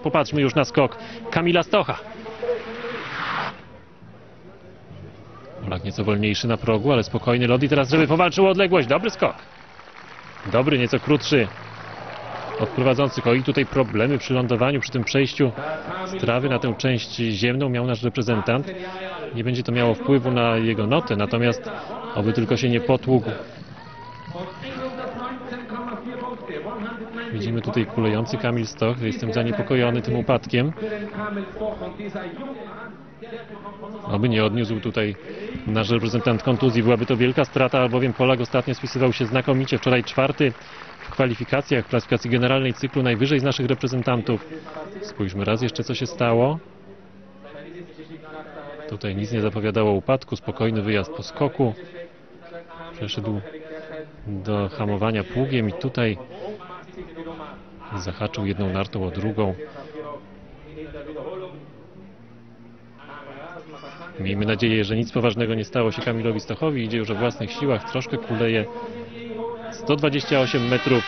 teraz popatrzmy już na skok Kamila Stocha. Polak nieco wolniejszy na progu, ale spokojny Lodi teraz, żeby powalczył o odległość. Dobry skok. Dobry, nieco krótszy od prowadzących. O i tutaj problemy przy lądowaniu, przy tym przejściu z trawy na tę część ziemną miał nasz reprezentant. Nie będzie to miało wpływu na jego notę, natomiast oby tylko się nie potługł. Widzimy tutaj kulejący Kamil Stoch. Jestem zaniepokojony tym upadkiem. Oby nie odniósł tutaj nasz reprezentant kontuzji. Byłaby to wielka strata, albowiem Polak ostatnio spisywał się znakomicie. Wczoraj czwarty w kwalifikacjach, w klasyfikacji generalnej cyklu najwyżej z naszych reprezentantów. Spójrzmy raz jeszcze, co się stało. Tutaj nic nie zapowiadało upadku, spokojny wyjazd po skoku. Przeszedł do hamowania pługiem i tutaj zahaczył jedną nartą o drugą. Miejmy nadzieję, że nic poważnego nie stało się Kamilowi Stochowi. Idzie już o własnych siłach, troszkę kuleje. 128 metrów